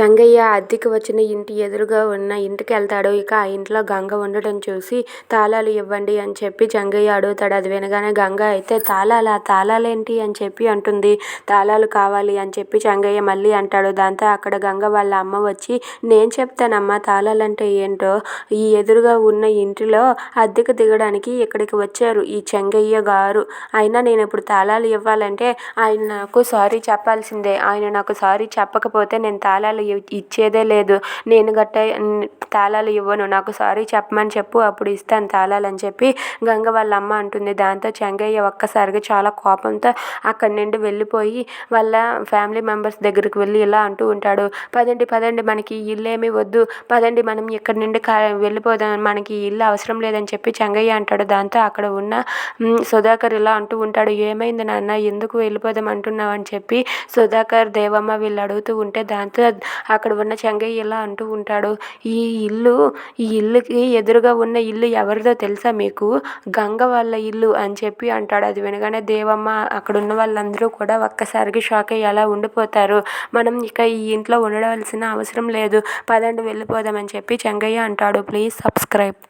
చెంగయ్య అద్దెకి వచ్చిన ఇంటి ఎదురుగా ఉన్న ఇంటికెళ్తాడు. ఇక ఆ ఇంట్లో గంగ ఉండటం చూసి తాళాలు ఇవ్వండి అని చెప్పి చెంగయ్య అడుగుతాడు. అది వినగానే గంగ అయితే తాళాలా తాళాలేంటి అని చెప్పి అంటుంది. తాళాలు కావాలి అని చెప్పి చెంగయ్య మళ్ళీ అంటాడు. దాంతో అక్కడ గంగ వాళ్ళ అమ్మ వచ్చి నేను చెప్తానమ్మా తాళాలంటే ఏంటో ఈ ఎదురుగా ఉన్న ఇంటిలో అద్దెకు దిగడానికి ఇక్కడికి వచ్చారు ఈ చెంగయ్య గారు. అయినా నేను ఇప్పుడు తాళాలు ఇవ్వాలంటే ఆయన నాకు సారీ చెప్పాల్సిందే. ఆయన నాకు సారీ చెప్పకపోతే నేను తాళాలు ఇచ్చేదే లేదు. నేను గట్ట తాళాలు ఇవ్వను. నాకు సారీ చెప్పమని చెప్పు అప్పుడు ఇస్తాను తాళాలు అని చెప్పి గంగ వాళ్ళ అమ్మ అంటుంది. దాంతో చెంగయ్య ఒక్కసారిగా చాలా కోపంతో అక్కడి నుండి వెళ్ళిపోయి వాళ్ళ ఫ్యామిలీ మెంబర్స్ దగ్గరికి వెళ్ళి ఇలా అంటూ ఉంటాడు. పదండి పదండి మనకి ఈ ఇల్లు వద్దు. పదండి మనం ఇక్కడి నుండి కా వెళ్ళిపోదాం. మనకి ఇల్లు అవసరం లేదని చెప్పి చెంగయ్య అంటాడు. దాంతో అక్కడ ఉన్న సుధాకర్ ఇలా అంటూ ఉంటాడు. ఏమైంది నాన్న ఎందుకు వెళ్ళిపోదాం అంటున్నావు అని చెప్పి సుధాకర్ దేవమ్మ వీళ్ళు అడుగుతూ ఉంటే దాంతో అక్కడ ఉన్న చెంగయ్య ఇలా అంటూ ఉంటాడు. ఈ ఇల్లు ఈ ఇల్లుకి ఎదురుగా ఉన్న ఇల్లు ఎవరిదో తెలుసా మీకు? గంగ వాళ్ళ ఇల్లు అని చెప్పి అంటాడు. అది వినగానే దేవమ్మ అక్కడ ఉన్న వాళ్ళందరూ కూడా ఒక్కసారిగా షాక్ అయ్యి అలా ఉండిపోతారు. మనం ఇక ఈ ఇంట్లో ఉండవలసిన అవసరం లేదు. పదండి వెళ్ళిపోదాం అని చెప్పి చెంగయ్య అంటాడు. Please subscribe